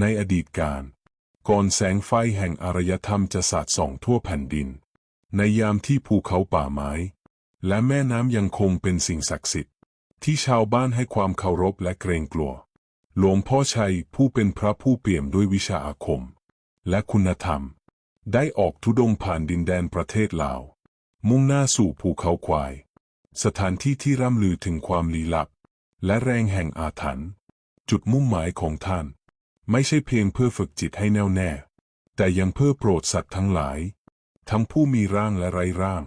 ในอดีตการ ก่อนแสงไฟแห่งอารยธรรมจะสาดส่องทั่วแผ่นดิน ในยามที่ภูเขาป่าไม้ และแม่น้ำยังคงเป็นสิ่งศักดิ์สิทธิ์ ที่ชาวบ้านให้ความเคารพและเกรงกลัว หลวงพ่อชัยผู้เป็นพระผู้เปี่ยมด้วยวิชาอาคม และคุณธรรม ได้ออกทุดงค์ผ่านดินแดนประเทศลาว มุ่งหน้าสู่ภูเขาควาย สถานที่ที่ร่ำลือถึงความลี้ลับ และแรงแห่งอาถรรพ์จุดมุ่งหมายของท่าน ไม่ใช่เพียงเพื่อฝึกจิตให้แน่วแน่ แต่ยังเพื่อโปรดสัตว์ทั้งหลาย ทั้งผู้มีร่างและไร้ร่าง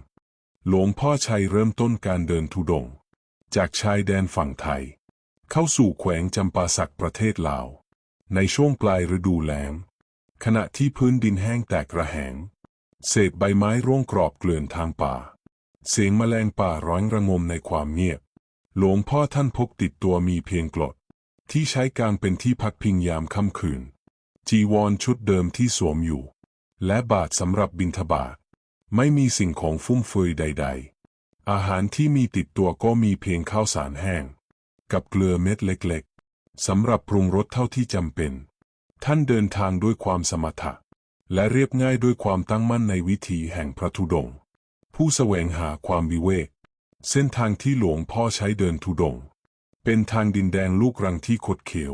หลวงพ่อชัยเริ่มต้นการเดินทุดงค์จากชายแดนฝั่งไทย เข้าสู่แขวงจำปาสักประเทศลาว ในช่วงปลายฤดูแล้ง ขณะที่พื้นดินแห้งแตกระแหง เศษใบไม้ร่วงกรอบเกลื่อนทางป่า เสียงแมลงป่าร้องระงมในความเงียบ หลวงพ่อท่านพกติดตัวมีเพียงกรด ที่ใช้กางเป็นที่พักพิงยามค่ำคืน จีวรชุดเดิมที่สวมอยู่ และบาทสำหรับบิณฑบาตไม่มีสิ่งของฟุ่มเฟือยใด ๆ อาหารที่มีติดตัวก็มีเพียงข้าวสารแห้ง กับเกลือเม็ดเล็กๆสำหรับปรุงรสเท่าที่จำเป็น ท่านเดินทางด้วยความสมถะ และเรียบง่ายด้วยความตั้งมั่นในวิถีแห่งพระธุดงค์ผู้แสวงหาความวิเวก เส้นทางที่หลวงพ่อใช้เดินธุดงค์ เป็นทางดินแดงลูกรังที่คดเขียว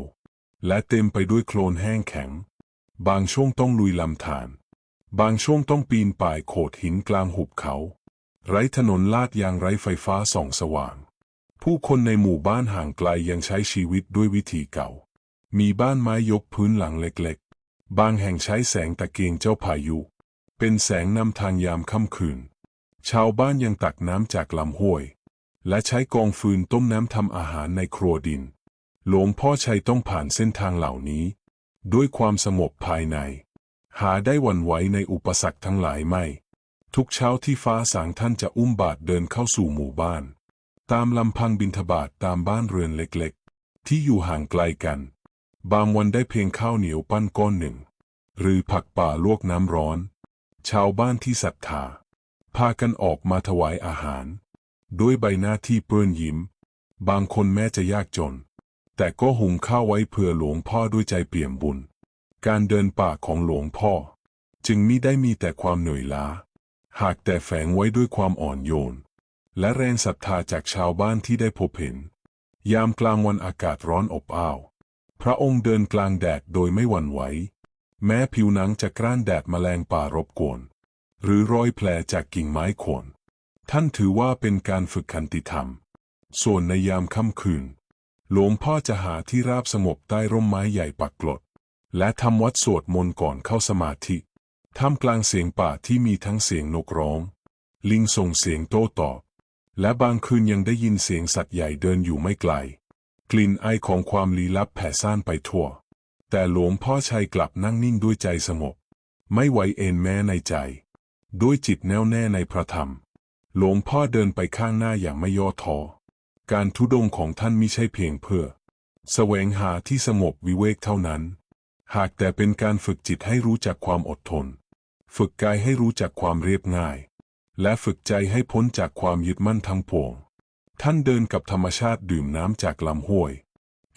และเต็มไปด้วยโคลนแห้งแข็ง บางช่วงต้องลุยลำธารบางช่วงต้องปีนป่ายโขดหินกลางหุบเขา ไร้ถนนลาดยางไร้ไฟฟ้าส่องสว่าง ผู้คนในหมู่บ้านห่างไกลยังใช้ชีวิตด้วยวิธีเก่า มีบ้านไม้ยกพื้นหลังเล็กๆ บางแห่งใช้แสงตะเกียงเจ้าพายุ เป็นแสงนำทางยามค่ำคืน ชาวบ้านยังตักน้ำจากลำห้วย และใช้กองฟืนต้มน้ำทำอาหารในครัวดิน หลวงพ่อชัยต้องผ่านเส้นทางเหล่านี้ ด้วยความสงบภายใน หาได้วันไหวในอุปสรรคทั้งหลายไม่ ทุกเช้าที่ฟ้าสางท่านจะอุ้มบาทเดินเข้าสู่หมู่บ้าน ตามลำพังบินทบาทตามบ้านเรือนเล็กๆ ที่อยู่ห่างไกลกัน บางวันได้เพียงข้าวเหนียวปั้นก้อนหนึ่ง หรือผักป่าลวกน้ำร้อน ชาวบ้านที่ศรัทธาพากันออกมาถวายอาหาร ด้วยใบหน้าที่เปื้อนยิ้ม บางคนแม้จะยากจน แต่ก็หุงข้าวไว้เพื่อหลวงพ่อด้วยใจเปี่ยมบุญ การเดินป่าของหลวงพ่อ จึงมิได้มีแต่ความเหนื่อยล้า หากแต่แฝงไว้ด้วยความอ่อนโยน และแรงศรัทธาจากชาวบ้านที่ได้พบเห็น ยามกลางวันอากาศร้อนอบอ้าว พระองค์เดินกลางแดดโดยไม่หวั่นไหว แม้ผิวหนังจะกร้านแดดแมลงป่ารบกวน หรือรอยแผลจากกิ่งไม้โคน ท่านถือว่าเป็นการฝึกขันติธรรม ส่วนในยามค่ำคืน หลวงพ่อจะหาที่ราบสงบใต้ร่มไม้ใหญ่ปักกลด และทำวัดสวดมนต์ก่อนเข้าสมาธิท่ามกลางเสียงป่าที่มีทั้งเสียงนกร้อง ลิงส่งเสียงโต้ตอบ และบางคืนยังได้ยินเสียงสัตว์ใหญ่เดินอยู่ไม่ไกล กลิ่นไอของความลี้ลับแผ่ซ่านไปทั่ว แต่หลวงพ่อชัยกลับนั่งนิ่งด้วยใจสงบ ไม่ไหวเอ็นแม้ในใจ ด้วยจิตแน่วแน่ในพระธรรม หลวงพ่อเดินไปข้างหน้าอย่างไม่ย่อท้อ การทุดงของท่านมิใช่เพียงเพื่อ แสวงหาที่สงบวิเวกเท่านั้น หากแต่เป็นการฝึกจิตให้รู้จักความอดทน ฝึกกายให้รู้จักความเรียบง่าย และฝึกใจให้พ้นจากความยึดมั่นทั้งปวง ท่านเดินกับธรรมชาติดื่มน้ำจากลำห้วย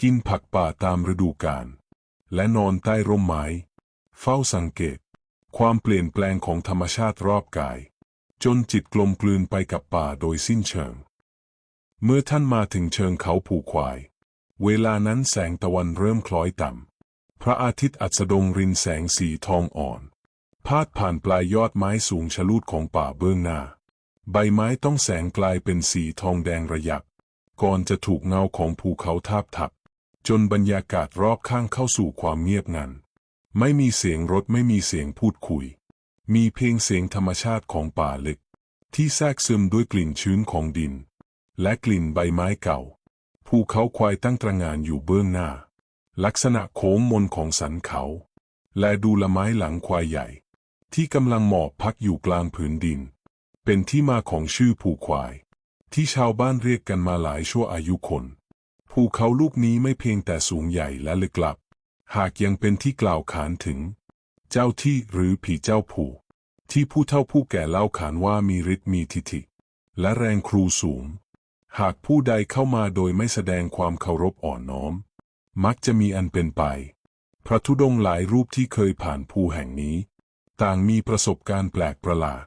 กินผักป่าตามฤดูกาล และนอนใต้ร่มไม้ เฝ้าสังเกต ความเปลี่ยนแปลงของธรรมชาติรอบกาย จนจิตกลมกลืนไปกับป่าโดยสิ้นเชิง เมื่อท่านมาถึงเชิงเขาผูควาย เวลานั้นแสงตะวันเริ่มคล้อยต่ำ พระอาทิตย์อัสดงรินแสงสีทองอ่อน พาดผ่านปลายยอดไม้สูงชะลูดของป่าเบื้องหน้า ใบไม้ต้องแสงกลายเป็นสีทองแดงระยับก่อนจะถูกเงาของภูเขาทาบทับ จนบรรยากาศรอบข้างเข้าสู่ความเงียบงัน ไม่มีเสียงรถไม่มีเสียงพูดคุย มีเพียงเสียงธรรมชาติของป่าลึก ที่แทรกซึมด้วยกลิ่นชื้นของดิน และกลิ่นใบไม้เก่า ภูเขาควายตั้งตระงานอยู่เบื้องหน้า ลักษณะโค้งมนของสันเขา และดูละไม้หลังควายใหญ่ ที่กำลังหมอบพักอยู่กลางผืนดิน เป็นที่มาของชื่อภูควาย ที่ชาวบ้านเรียกกันมาหลายชั่วอายุคน ภูเขาลูกนี้ไม่เพียงแต่สูงใหญ่และลึกลับ หากยังเป็นที่กล่าวขานถึง เจ้าที่หรือผีเจ้าผูที่ผู้เฒ่าผู้แก่เล่าขานว่ามีฤทธิ์มีทิฐิ และแรงครูสูง หากผู้ใดเข้ามาโดยไม่แสดงความเคารพอ่อนน้อม มักจะมีอันเป็นไป พระธุดงหลายรูปที่เคยผ่านภูแห่งนี้ ต่างมีประสบการณ์แปลกประหลาด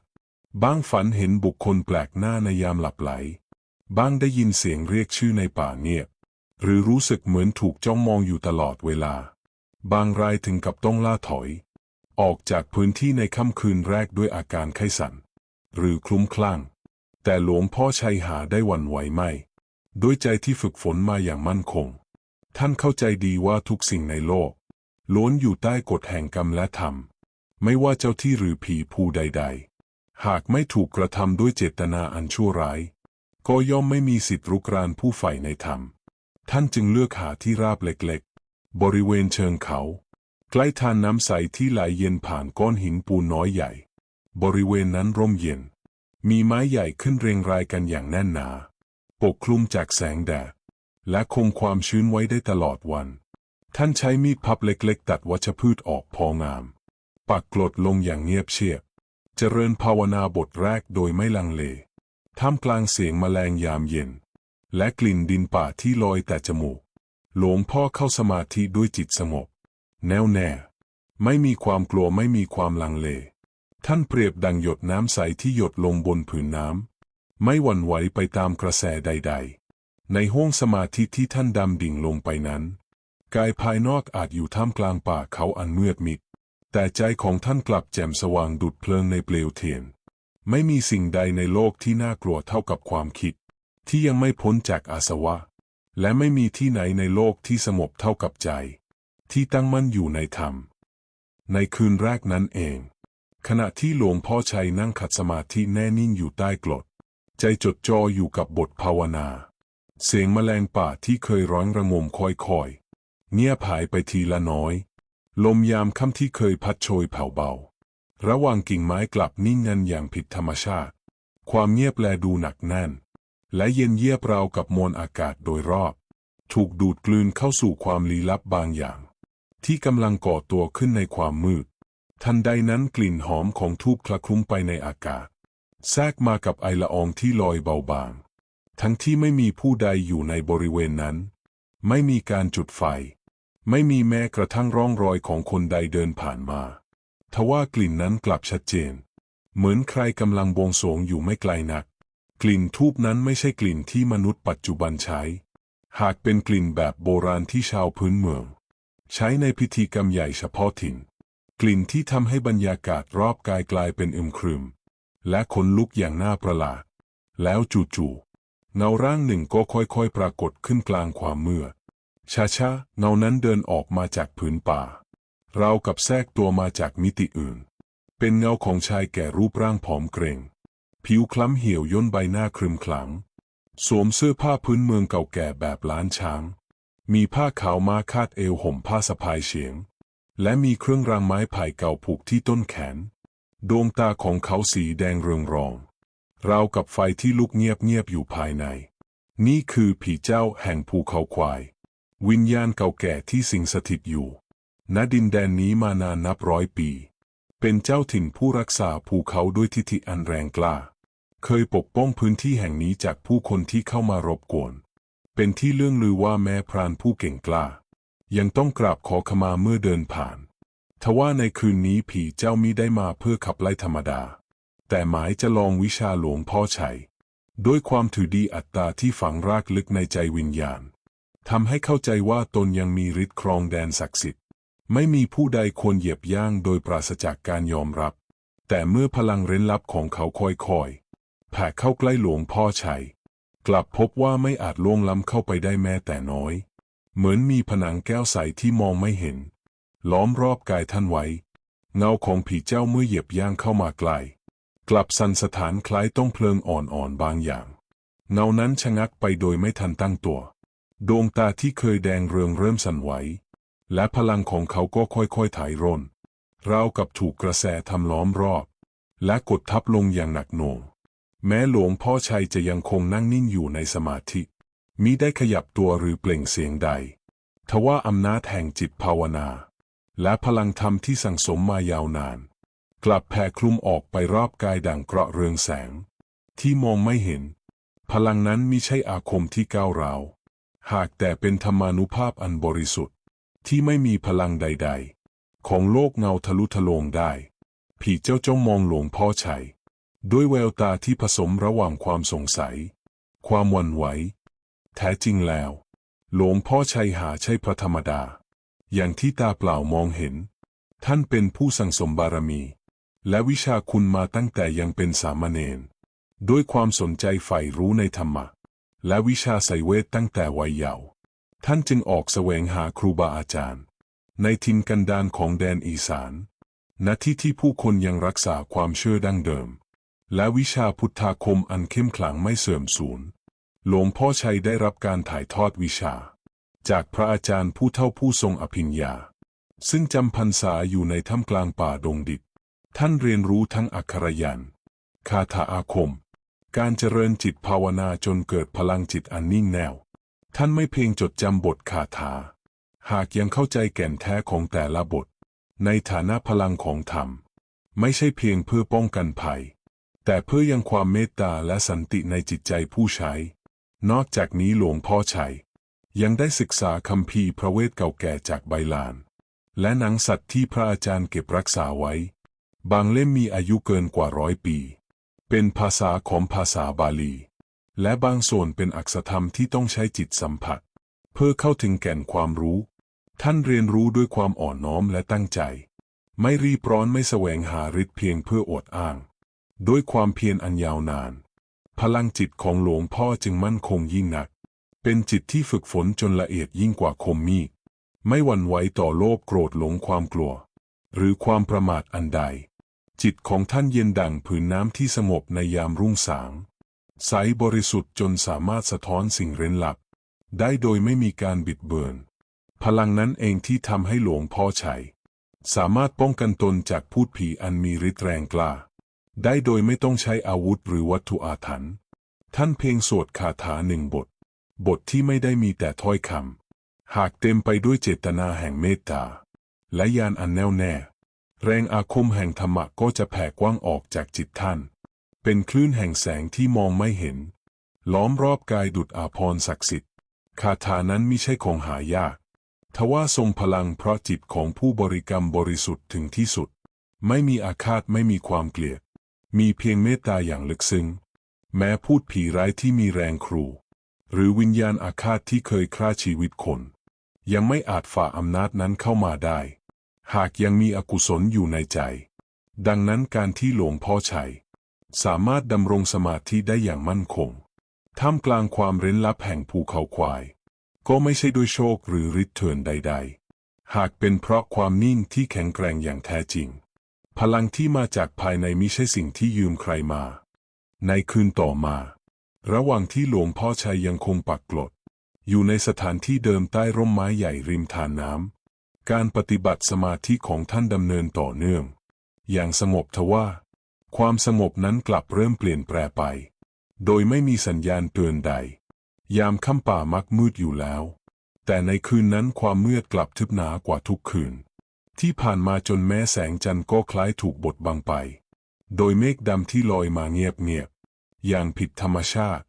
บ้างฝันเห็นบุคคลแปลกหน้าในยามหลับไหลบ้างได้ยินเสียงเรียกชื่อในป่าเงียบ หรือรู้สึกเหมือนถูกจ้องมองอยู่ตลอดเวลา บางรายถึงกับต้องล่าถอย ออกจากพื้นที่ในค่ำคืนแรกด้วยอาการไข้สั่นหรือคลุ้มคลั่ง แต่หลวงพ่อชัยหาได้วันไหวไม่ ด้วยใจที่ฝึกฝนมาอย่างมั่นคง ท่านเข้าใจดีว่าทุกสิ่งในโลก ล้วนอยู่ใต้กฎแห่งกรรมและธรรม ไม่ว่าเจ้าที่หรือผีผู้ใด ๆ หากไม่ถูกกระทำด้วยเจตนาอันชั่วร้าย ก็ย่อมไม่มีสิทธิ์รุกรานผู้ใฝ่ในธรรม ท่านจึงเลือกหาที่ราบเล็กๆ บริเวณเชิงเขา ใกล้ทานน้ำใสที่ไหลเย็นผ่านก้อนหินปูนน้อยใหญ่ บริเวณนั้นร่มเย็น มีไม้ใหญ่ขึ้นเรียงรายกันอย่างแน่นหนา ปกคลุมจากแสงแดด และคงความชื้นไว้ได้ตลอดวัน ท่านใช้มีดพับเล็กๆ ตัดวัชพืชออกพองาม ปักกลดลงอย่างเงียบเชียบ เจริญภาวนาบทแรกโดยไม่ลังเล ท่ามกลางเสียงแมลงยามเย็น และกลิ่นดินป่าที่ลอยแต่จมูก หลวงพ่อเข้าสมาธิด้วยจิตสงบ แน่วแน่ ไม่มีความกลัวไม่มีความลังเล ท่านเปรียบดังหยดน้ำใสที่หยดลงบนผืนน้ำ ไม่หวั่นไหวไปตามกระแสใด ๆ ในห้วงสมาธิที่ท่านดำดิ่งลงไปนั้น กายภายนอกอาจอยู่ท่ามกลางป่าเขาอันมืดมิด แต่ใจของท่านกลับแจ่มสว่างดุจเพลิงในเปลวเทียน ไม่มีสิ่งใดในโลกที่น่ากลัวเท่ากับความคิด ที่ยังไม่พ้นจากอาสวะ และไม่มีที่ไหนในโลกที่สงบเท่ากับใจ ที่ตั้งมั่นอยู่ในธรรม ในคืนแรกนั้นเอง ขณะที่หลวงพ่อชัยนั่งขัดสมาธิแน่นิ่งอยู่ใต้กรดใจจดจ่ออยู่กับบทภาวนา เสียงแมลงป่าที่เคยร้องระงมค่อยๆเงียบหายไปทีละน้อย ลมยามค่ำที่เคยพัดโชยแผ่วเบา ระหว่างกิ่งไม้กลับนิ่งงันอย่างผิดธรรมชาติ ความเงียบแลดูหนักแน่น และเย็นเยียบราวกับมวลอากาศโดยรอบ ถูกดูดกลืนเข้าสู่ความลี้ลับบางอย่าง ที่กำลังก่อตัวขึ้นในความมืด ทันใดนั้นกลิ่นหอมของทูบคละคลุ้งไปในอากาศ แทรกมากับไอละอองที่ลอยเบาบาง ทั้งที่ไม่มีผู้ใดอยู่ในบริเวณนั้น ไม่มีการจุดไฟ ไม่มีแม้กระทั่งร่องรอยของคนใดเดินผ่านมา ทว่ากลิ่นนั้นกลับชัดเจน เหมือนใครกำลังบวงสรวงอยู่ไม่ไกลนัก กลิ่นทูบนั้นไม่ใช่กลิ่นที่มนุษย์ปัจจุบันใช้ หากเป็นกลิ่นแบบโบราณที่ชาวพื้นเมือง ใช้ในพิธีกรรมใหญ่เฉพาะถิ่น กลิ่นที่ทำให้บรรยากาศรอบกายกลายเป็นอึมครึม และขนลุกอย่างน่าประหลาด แล้วจู่ๆเงาร่างหนึ่งก็ค่อยๆ ปรากฏขึ้นกลางความมืดช้าๆเงานั้นเดินออกมาจากผืนป่า เรากับแทรกตัวมาจากมิติอื่น เป็นเงาของชายแก่รูปร่างผอมเกรงผิวคล้ำเหี่ยวย่นใบหน้าครึมขลัง สวมเสื้อผ้าพื้นเมืองเก่าแก่แบบล้านช้าง มีผ้าขาวม้าคาดเอวห่มผ้าสะพายเฉียง และมีเครื่องรางไม้ไผ่เก่าผูกที่ต้นแขน ดวงตาของเขาสีแดงเรืองรอง ราวกับไฟที่ลุกเงียบๆอยู่ภายใน นี่คือผีเจ้าแห่งภูเขาควาย วิญญาณเก่าแก่ที่สิงสถิตอยู่ ณดินแดนนี้มานานนับร้อยปี เป็นเจ้าถิ่นผู้รักษาภูเขาด้วยทิฐิอันแรงกล้า เคยปกป้องพื้นที่แห่งนี้จากผู้คนที่เข้ามารบกวน เป็นที่เรื่องลือว่าแม้พรานผู้เก่งกล้า ยังต้องกราบขอขมาเมื่อเดินผ่าน ทว่าในคืนนี้ผีเจ้ามิได้มาเพื่อขับไล่ธรรมดา แต่หมายจะลองวิชาหลวงพ่อชัยด้วยความถือดีอัตตาที่ฝังรากลึกในใจวิญญาณทำให้เข้าใจว่าตนยังมีฤทธิ์ครองแดนศักดิ์สิทธิ์ ไม่มีผู้ใดควรเหยียบย่างโดยปราศจากการยอมรับ แต่เมื่อพลังเร้นลับของเขาค่อยๆแผ่เข้าใกล้หลวงพ่อชัย กลับพบว่าไม่อาจล่วงล้ำเข้าไปได้แม้แต่น้อย เหมือนมีผนังแก้วใสที่มองไม่เห็น ล้อมรอบกายท่านไว้ เงาของผีเจ้าเมื่อเหยียบย่างเข้ามาใกล้กลับสันสถานคล้ายต้องเพลิงอ่อนๆบางอย่าง เงานั้นชะงักไปโดยไม่ทันตั้งตัว ดวงตาที่เคยแดงเรืองเริ่มสั่นไหว และพลังของเขาก็ค่อยๆถ่ายร่นราวกับถูกกระแสทำล้อมรอบ และกดทับลงอย่างหนักหน่วง แม้หลวงพ่อชัยจะยังคงนั่งนิ่งอยู่ในสมาธิมิได้ขยับตัวหรือเปล่งเสียงใด ทว่าอำนาจแห่งจิตภาวนา และพลังธรรมที่สั่งสมมายาวนาน กลับแผ่คลุมออกไปรอบกายดังเกราะเรืองแสง ที่มองไม่เห็น พลังนั้นมิใช่อาคมที่ก้าวร้าวหากแต่เป็นธรรมานุภาพอันบริสุทธิ์ ที่ไม่มีพลังใด ๆ ของโลกเงาทะลุทะลวงได้ ผีเจ้าจ้องมองหลวงพ่อชัย ด้วยแววตาที่ผสมระหว่างความสงสัย ความวันไหว แท้จริงแล้ว หลวงพ่อชัยหาใช่พระธรรมดา อย่างที่ตาเปล่ามองเห็น ท่านเป็นผู้สั่งสมบารมี และวิชาคุณมาตั้งแต่ยังเป็นสามเณรด้วยความสนใจใฝ่รู้ในธรรมะ และวิชาไสยเวทตั้งแต่วัยเยาว์ท่านจึงออกแสวงหาครูบาอาจารย์ ในทินกันดานของแดนอีสานณที่ที่ผู้คนยังรักษาความเชื่อดั้งเดิม และวิชาพุทธาคมอันเข้มขลังไม่เสื่อมสูญ หลวงพ่อชัยได้รับการถ่ายทอดวิชา จากพระอาจารย์ผู้เท่าผู้ทรงอภิญญา ซึ่งจำพรรษาอยู่ในถ้ำกลางป่าดงดิบ ท่านเรียนรู้ทั้งอักขรยันคาถาอาคม การเจริญจิตภาวนาจนเกิดพลังจิตอันนิ่งแน่ว ท่านไม่เพียงจดจำบทคาถา หากยังเข้าใจแก่นแท้ของแต่ละบท ในฐานะพลังของธรรม ไม่ใช่เพียงเพื่อป้องกันภัย แต่เพื่อยังความเมตตาและสันติในจิตใจผู้ใช้ นอกจากนี้หลวงพ่อชัย ยังได้ศึกษาคัมภีพระเวทเก่าแก่จากใบลาน และหนังสัตว์ที่พระอาจารย์เก็บรักษาไว้ บางเล่มมีอายุเกินกว่าร้อยปี เป็นภาษาของภาษาบาลี และบางส่วนเป็นอักษรธรรมที่ต้องใช้จิตสัมผัส เพื่อเข้าถึงแก่นความรู้ ท่านเรียนรู้ด้วยความอ่อนน้อมและตั้งใจ ไม่รีบร้อนไม่แสวงหาฤทธิ์เพียงเพื่ออวดอ้าง ด้วยความเพียรอันยาวนาน พลังจิตของหลวงพ่อจึงมั่นคงยิ่งนัก เป็นจิตที่ฝึกฝนจนละเอียดยิ่งกว่าคมมีดไม่หวั่นไหวต่อโลภโกรธหลงความกลัว หรือความประมาทอันใด จิตของท่านเย็นดั่งผืนน้ำที่สงบในยามรุ่งสาง ใสบริสุทธิ์จนสามารถสะท้อนสิ่งเร้นลับ ได้โดยไม่มีการบิดเบือน พลังนั้นเองที่ทำให้หลวงพ่อชัย สามารถป้องกันตนจากพูดผีอันมีฤทธิ์แรงกล้า ได้โดยไม่ต้องใช้อาวุธหรือวัตถุอาถรรพ์ท่านเพียงสวดคาถาหนึ่งบท บทที่ไม่ได้มีแต่ถ้อยคำหากเต็มไปด้วยเจตนาแห่งเมตตา และญาณอันแน่วแน่ แรงอาคมแห่งธรรมะก็จะแผ่กว้างออกจากจิตท่าน เป็นคลื่นแห่งแสงที่มองไม่เห็น ล้อมรอบกายดุจอาภรศักดิ์สิทธิ์ คาถานั้นไม่ใช่ของหายากทว่าทรงพลังเพราะจิตของผู้บริกรรมบริสุทธิ์ถึงที่สุด ไม่มีอาฆาตไม่มีความเกลียด มีเพียงเมตตาอย่างลึกซึ้ง แม้พูดผีร้ายที่มีแรงครู หรือวิญญาณอาฆาตที่เคยฆ่าชีวิตคน ยังไม่อาจฝ่าอำนาจนั้นเข้ามาได้ หากยังมีอกุศลอยู่ในใจ ดังนั้นการที่หลวงพ่อชัย สามารถดำรงสมาธิได้อย่างมั่นคง ท่ามกลางความเร้นลับแห่งภูเขาควาย ก็ไม่ใช่ด้วยโชคหรือฤทธิ์เถื่อนใด ๆ หากเป็นเพราะความนิ่งที่แข็งแกร่งอย่างแท้จริง พลังที่มาจากภายในมิใช่สิ่งที่ยืมใครมา ในคืนต่อมา ระหว่างที่หลวงพ่อชัยยังคงปักกลด อยู่ในสถานที่เดิมใต้ร่มไม้ใหญ่ริมทานน้ำ การปฏิบัติสมาธิของท่านดำเนินต่อเนื่อง อย่างสงบทว่า ความสงบนั้นกลับเริ่มเปลี่ยนแปลไป โดยไม่มีสัญญาณเตือนใด ยามค่ำป่ามักมืดอยู่แล้ว แต่ในคืนนั้นความมืดกลับทึบหนากว่าทุกคืน ที่ผ่านมาจนแม้แสงจันทร์ก็คล้ายถูกบดบังไป โดยเมฆดำที่ลอยมาเงียบๆอย่างผิดธรรมชาติ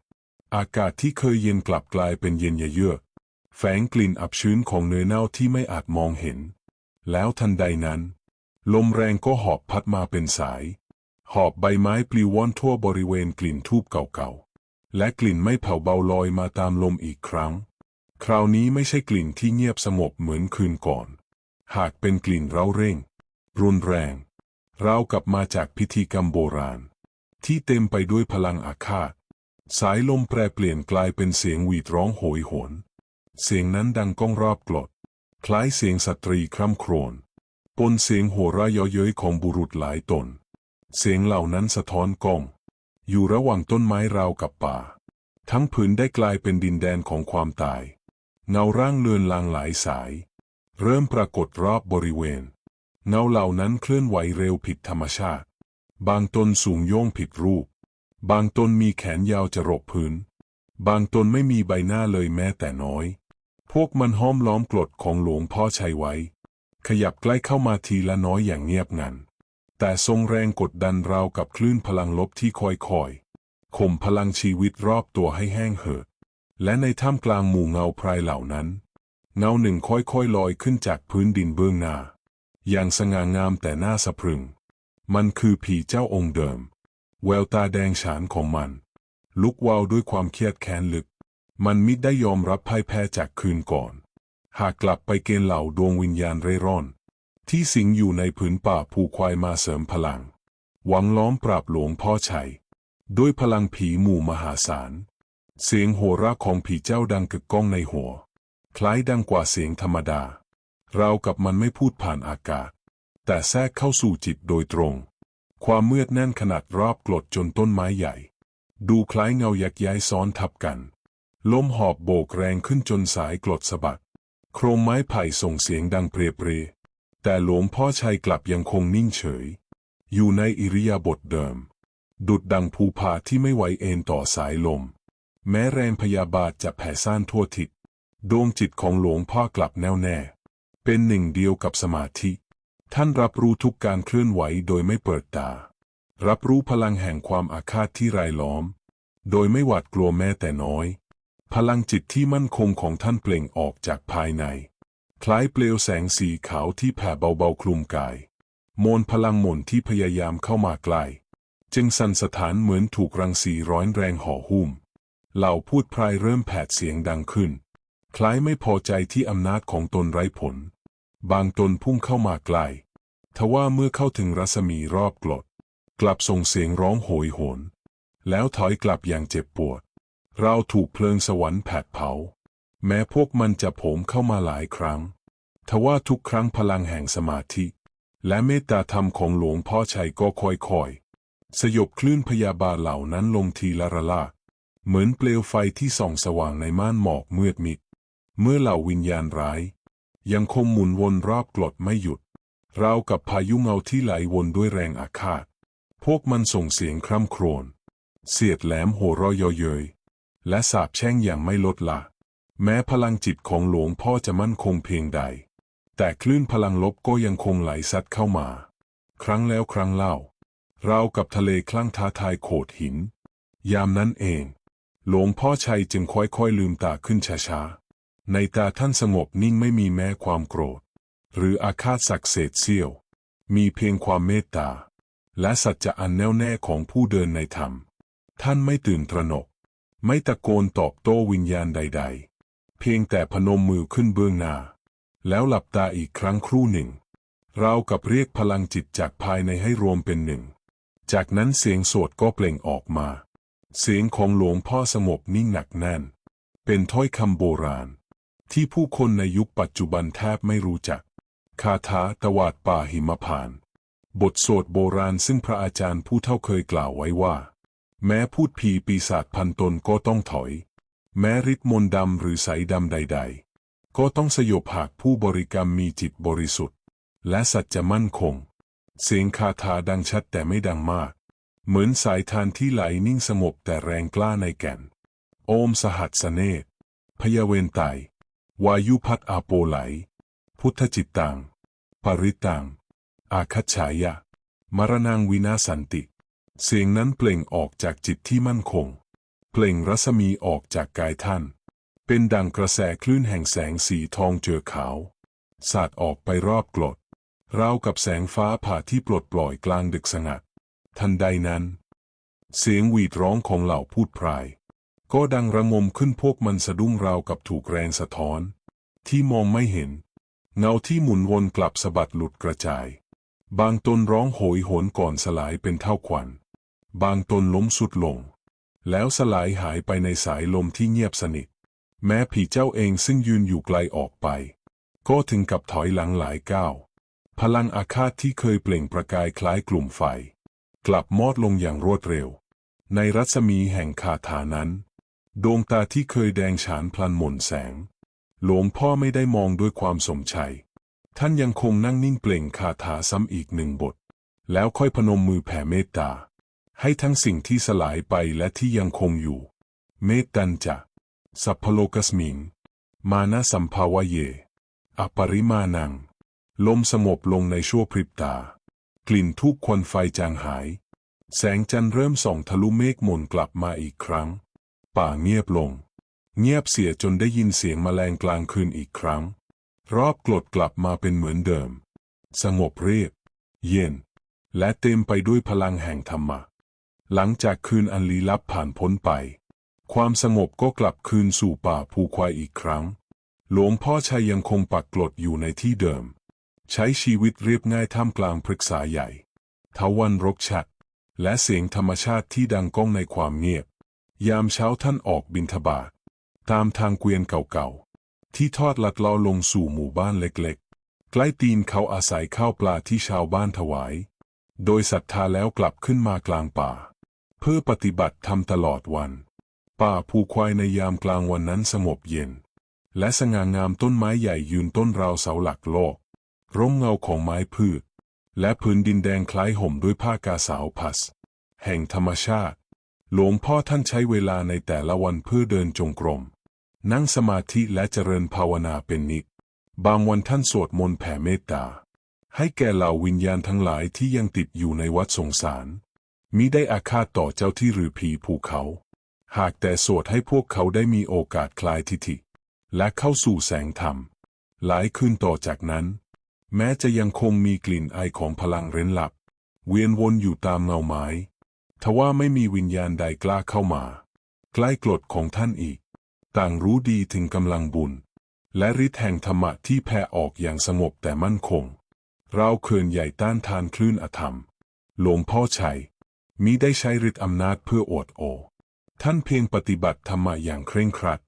อากาศที่เคยเย็นกลับกลายเป็นเย็นเยือกแฝงกลิ่นอับชื้นของเนื้อเน่าที่ไม่อาจมองเห็น แล้วทันใดนั้น ลมแรงก็หอบพัดมาเป็นสาย หอบใบไม้ปลิวว่อนทั่วบริเวณกลิ่นทูบเก่าๆ และกลิ่นไม่เผาเบาลอยมาตามลมอีกครั้ง คราวนี้ไม่ใช่กลิ่นที่เงียบสงบเหมือนคืนก่อน หากเป็นกลิ่นเร้าเร่ง รุนแรง ราวกับมาจากพิธีกรรมโบราณ ที่เต็มไปด้วยพลังอาฆาต สายลมแปรเปลี่ยนกลายเป็นเสียงหวีดร้องโหยหวน เสียงนั้นดังก้องรอบกลด คล้ายเสียงสตรีคร่ำครวญปนเสียงโห่ร้ายเย้อยยของบุรุษหลายตน เสียงเหล่านั้นสะท้อนก้อง อยู่ระหว่างต้นไม้ราวกับป่า ทั้งผืนได้กลายเป็นดินแดนของความตาย เงาร่างเลือนลางหลายสาย เริ่มปรากฏรอบบริเวณ เงาเหล่านั้นเคลื่อนไหวเร็วผิดธรรมชาติ บางตนสูงโย่งผิดรูป บางตนมีแขนยาวจะรบพื้น บางตนไม่มีใบหน้าเลยแม้แต่น้อย พวกมันห้อมล้อมกรดของหลวงพ่อชัยไว้ ขยับใกล้เข้ามาทีละน้อยอย่างเงียบงัน แต่ทรงแรงกดดันราวกับคลื่นพลังลบที่คอยคอยๆข่มพลังชีวิตรอบตัวให้แห้งเหิดและในท่ามกลางหมู่เงาพรายเหล่านั้น เงาหนึ่งค่อยๆลอยขึ้นจากพื้นดินเบื้องหน้า อย่างสง่างามแต่น่าสะพรึง มันคือผีเจ้าองค์เดิม แววตาแดงฉานของมัน ลุกวาวด้วยความเครียดแค้นลึก มันมิได้ยอมรับพ่ายแพ้จากคืนก่อน หากกลับไปเกณฑ์เหล่าดวงวิญญาณเร่ร่อน ที่สิงอยู่ในผืนป่าผูควายมาเสริมพลัง หวังล้อมปราบหลวงพ่อชัย ด้วยพลังผีหมู่มหาศาล เสียงโหราของผีเจ้าดังกึกก้องในหัว คล้ายดังกว่าเสียงธรรมดา เรากับมันไม่พูดผ่านอากาศ แต่แทรกเข้าสู่จิตโดยตรง ความมืดแน่นขนาดรอบกลดจนต้นไม้ใหญ่ ดูคล้ายเงายักย้ายซ้อนทับกัน ลมหอบโบกแรงขึ้นจนสายกลดสะบัด โครงไม้ไผ่ส่งเสียงดังเปรียเปรแต่หลวงพ่อชัยกลับยังคงนิ่งเฉย อยู่ในอิริยาบถเดิม ดุดดังภูผาที่ไม่ไหวเอ็นต่อสายลม แม้แรงพยาบาทจะแผ่ซ่านทั่วทิศ ดวงจิตของหลวงพ่อกลับแน่วแน่ เป็นหนึ่งเดียวกับสมาธิ ท่านรับรู้ทุกการเคลื่อนไหวโดยไม่เปิดตา รับรู้พลังแห่งความอาฆาตที่รายล้อม โดยไม่หวาดกลัวแม้แต่น้อย พลังจิตที่มั่นคงของท่านเปล่งออกจากภายใน คล้ายเปลวแสงสีขาวที่แผ่เบาๆคลุมกาย มวลพลังหม่นที่พยายามเข้ามาใกล้จึงสั่นสถานเหมือนถูกรังสีร้อนแรงห่อหุ้ม เหล่าพูดพรายเริ่มแผดเสียงดังขึ้น คล้ายไม่พอใจที่อำนาจของตนไร้ผล บางตนพุ่งเข้ามาใกลทว่าเมื่อเข้าถึงรัศมีรอบกลด กลับส่งเสียงร้องโหยโหน แล้วถอยกลับอย่างเจ็บปวด เราถูกเพลิงสวรรค์แผดเผา แม้พวกมันจะโผมเข้ามาหลายครั้งทว่าทุกครั้งพลังแห่งสมาธิ และเมตตาธรรมของหลวงพ่อชัยก็ค่อย สยบคลื่นพยาบาทเหล่านั้นลงทีละระลาเหมือนเปลวไฟที่ส่องสว่างในม่านหมอกมืดมิด เมื่อเหล่าวิญญาณร้าย ยังคงหมุนวนรอบกลดไม่หยุด ราวกับพายุเงาที่ไหลวนด้วยแรงอาฆาต พวกมันส่งเสียงคร่ำครวญเสียดแหลมโหเรอยเยาะเยย และสาบแช่งอย่างไม่ลดละ แม้พลังจิตของหลวงพ่อจะมั่นคงเพียงใด แต่คลื่นพลังลบก็ยังคงไหลซัดเข้ามา ครั้งแล้วครั้งเล่าราวกับทะเลคลั่งท้าทายโขดหิน ยามนั้นเอง หลวงพ่อชัยจึงค่อยๆลืมตาขึ้นช้าๆ ในตาท่านสงบนิ่งไม่มีแม้ความโกรธ หรืออาฆาตสักเศษเสี้ยว มีเพียงความเมตตา และสัจจะอันแน่วแน่ของผู้เดินในธรรม ท่านไม่ตื่นตระหนก ไม่ตะโกนตอบโต้วิญญาณใด ๆ เพียงแต่พนมมือขึ้นเบื้องหน้า แล้วหลับตาอีกครั้งครู่หนึ่ง เรากับเรียกพลังจิตจากภายในให้รวมเป็นหนึ่ง จากนั้นเสียงสวดก็เปล่งออกมา เสียงของหลวงพ่อสงบนิ่งหนักแน่น เป็นถ้อยคำโบราณ ที่ผู้คนในยุคปัจจุบันแทบไม่รู้จัก คาถาตวาดป่าหิมพาน บทสวดโบราณซึ่งพระอาจารย์ผู้เท่าเคยกล่าวไว้ว่า แม้พูดผีปีศาจพันตนก็ต้องถอย แม้ฤทธิ์มนต์ดำหรือใสดำใด ๆ ก็ต้องสยบหากผู้บริกรรมมีจิตบริสุทธิ์ และสัจจะมั่นคง เสียงคาถาดังชัดแต่ไม่ดังมาก เหมือนสายทานที่ไหลนิ่งสงบแต่แรงกล้าในแก่น โอมสหัสเนตพยาเวนไต วายุพัดอาโปไหล พุทธจิตตัง ปริตัง อาคัจฉายะ มรณังวินาสันติ เสียงนั้นเปล่งออกจากจิตที่มั่นคง เปล่งรัศมีออกจากกายท่าน เป็นดังกระแสคลื่นแห่งแสงสีทองเจือขาว สาดออกไปรอบกลดราวกับแสงฟ้าผ่าที่ปลดปล่อยกลางดึกสงัด ทันใดนั้น เสียงหวีดร้องของเหล่าพูดพราย ก็ดังระงมขึ้นพวกมันสะดุ้งราวกับถูกแรงสะท้อน ที่มองไม่เห็น เงาที่หมุนวนกลับสะบัดหลุดกระจาย บางตนร้องโหยโหนก่อนสลายเป็นเท่าควัน บางตนล้มสุดลง แล้วสลายหายไปในสายลมที่เงียบสนิท แม้ผีเจ้าเองซึ่งยืนอยู่ไกลออกไป ก็ถึงกับถอยหลังหลายก้าวพลังอาฆาตที่เคยเปล่งประกายคล้ายกลุ่มไฟ กลับมอดลงอย่างรวดเร็ว ในรัศมีแห่งคาถานั้น ดวงตาที่เคยแดงฉานพลันหม่นแสง หลวงพ่อไม่ได้มองด้วยความสมชัย ท่านยังคงนั่งนิ่งเปล่งคาถาซ้ำอีกหนึ่งบท แล้วค่อยพนมมือแผ่เมตตา ให้ทั้งสิ่งที่สลายไปและที่ยังคงอยู่ เมตตันจะสัพพโลกสมิง มานะสัมภาวะเย อปริมานัง ลมสงบลงในชั่วพริบตา กลิ่นทูบควันไฟจางหาย แสงจันทร์เริ่มส่องทะลุเมฆหม่นกลับมาอีกครั้ง ป่าเงียบลง เงียบเสียจนได้ยินเสียงแมลงกลางคืนอีกครั้ง รอบกลดกลับมาเป็นเหมือนเดิม สงบเรียบ เย็น และเต็มไปด้วยพลังแห่งธรรมะ หลังจากคืนอันลี้ลับผ่านพ้นไป ความสงบก็กลับคืนสู่ป่าภูควายอีกครั้ง หลวงพ่อชัยยังคงปักกลดอยู่ในที่เดิม ใช้ชีวิตเรียบง่ายท่ามกลางพฤกษาใหญ่ทวันรกชัด และเสียงธรรมชาติที่ดังก้องในความเงียบ ยามเช้าท่านออกบินทบาทตามทางเกวียนเก่าๆ ที่ทอดลัดเลาลงสู่หมู่บ้านเล็กๆ ใกล้ตีนเขาอาศัยข้าวปลาที่ชาวบ้านถวาย โดยศรัทธาแล้วกลับขึ้นมากลางป่า เพื่อปฏิบัติธรรมตลอดวัน ป่าภูควายในยามกลางวันนั้นสงบเย็น และสง่างามต้นไม้ใหญ่ยืนต้นราวเสาหลักโลก ร่มเงาของไม้พืช และพื้นดินแดงคล้ายห่มด้วยผ้ากาสาวพัส แห่งธรรมชาติ หลวงพ่อท่านใช้เวลาในแต่ละวันเพื่อเดินจงกรม นั่งสมาธิและเจริญภาวนาเป็นนิดบางวันท่านสวดมนต์แผ่เมตตา ให้แก่เหล่าวิญญาณทั้งหลายที่ยังติดอยู่ในวัดสงสาร มิได้อาฆาตต่อเจ้าที่หรือผีภูเขา หากแต่สวดให้พวกเขาได้มีโอกาสคลายทิฐิ และเข้าสู่แสงธรรม หลายคืนต่อจากนั้น แม้จะยังคงมีกลิ่นไอของพลังเร้นลับ เวียนวนอยู่ตามเงาไม้ ทว่าไม่มีวิญญาณใดกล้าเข้ามา ใกล้กรดของท่านอีก ต่างรู้ดีถึงกำลังบุญ และฤทธิ์แห่งธรรมะที่แผ่ออกอย่างสงบแต่มั่นคง เราเขื่อนใหญ่ต้านทานคลื่นอธรรม หลวงพ่อชัยมิได้ใช้ฤทธิ์อำนาจเพื่ออดโอ ท่านเพียงปฏิบัติธรรมะอย่างเคร่งครัด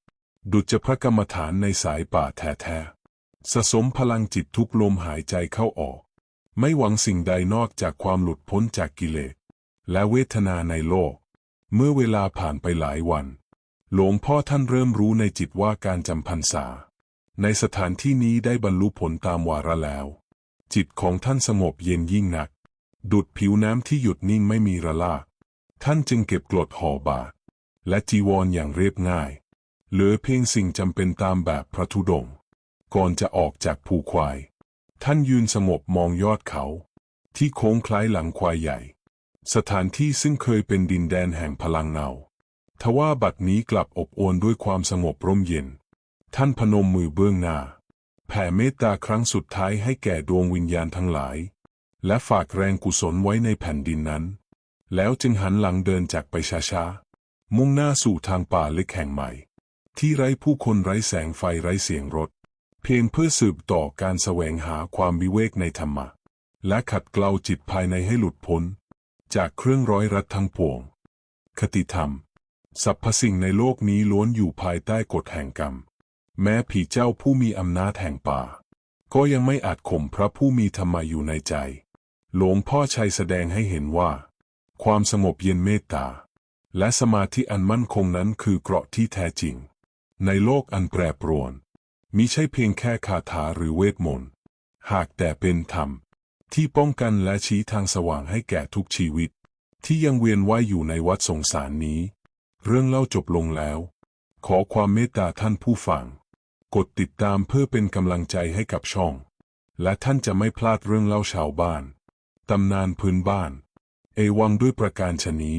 ดุจพระกรรมฐานในสายป่าแท้ๆสะสมพลังจิตทุกลมหายใจเข้าออก ไม่หวังสิ่งใดนอกจากความหลุดพ้นจากกิเลส และเวทนาในโลก เมื่อเวลาผ่านไปหลายวัน หลวงพ่อท่านเริ่มรู้ในจิตว่าการจำพรรษา ในสถานที่นี้ได้บรรลุผลตามวาระแล้ว จิตของท่านสงบเย็นยิ่งนัก ดุดผิวน้ำที่หยุดนิ่งไม่มีระลาก ท่านจึงเก็บกรดห่อบาท และจีวรออย่างเรียบง่าย เหลือเพียงสิ่งจำเป็นตามแบบพระธุดงค์ก่อนจะออกจากภูควาย ท่านยืนสงบมองยอดเขา ที่โค้งคล้ายหลังควายใหญ่ สถานที่ซึ่งเคยเป็นดินแดนแห่งพลังเงา ทว่าบัดนี้กลับอบอวลด้วยความสงบร่มเย็น ท่านพนมมือเบื้องหน้า แผ่เมตตาครั้งสุดท้ายให้แก่ดวงวิญญาณทั้งหลาย และฝากแรงกุศลไว้ในแผ่นดินนั้น แล้วจึงหันหลังเดินจากไปช้าๆ มุ่งหน้าสู่ทางป่าเล็กแห่งใหม่ ที่ไร้ผู้คนไร้แสงไฟไร้เสียงรถ เพียงเพื่อสืบต่อการแสวงหาความวิเวกในธรรมะ และขัดเกลาจิตภายในให้หลุดพ้น จากเครื่องร้อยรัดทั้งปวง คติธรรม สรรพสิ่งในโลกนี้ล้วนอยู่ภายใต้กฎแห่งกรรม แม้ผีเจ้าผู้มีอำนาจแห่งป่า ก็ยังไม่อาจข่มพระผู้มีธรรมอยู่ในใจ หลวงพ่อชัยแสดงให้เห็นว่า ความสงบเย็นเมตตา และสมาธิอันมั่นคงนั้นคือเกราะที่แท้จริง ในโลกอันแปรปรวนมิใช่เพียงแค่คาถาหรือเวทมนต์ หากแต่เป็นธรรม ที่ป้องกันและชี้ทางสว่างให้แก่ทุกชีวิต ที่ยังเวียนว่ายอยู่ในวัดสงสารนี้ เรื่องเล่าจบลงแล้ว ขอความเมตตาท่านผู้ฟัง กดติดตามเพื่อเป็นกำลังใจให้กับช่อง และท่านจะไม่พลาดเรื่องเล่าชาวบ้าน ตำนานพื้นบ้าน เอวังด้วยประการชนี้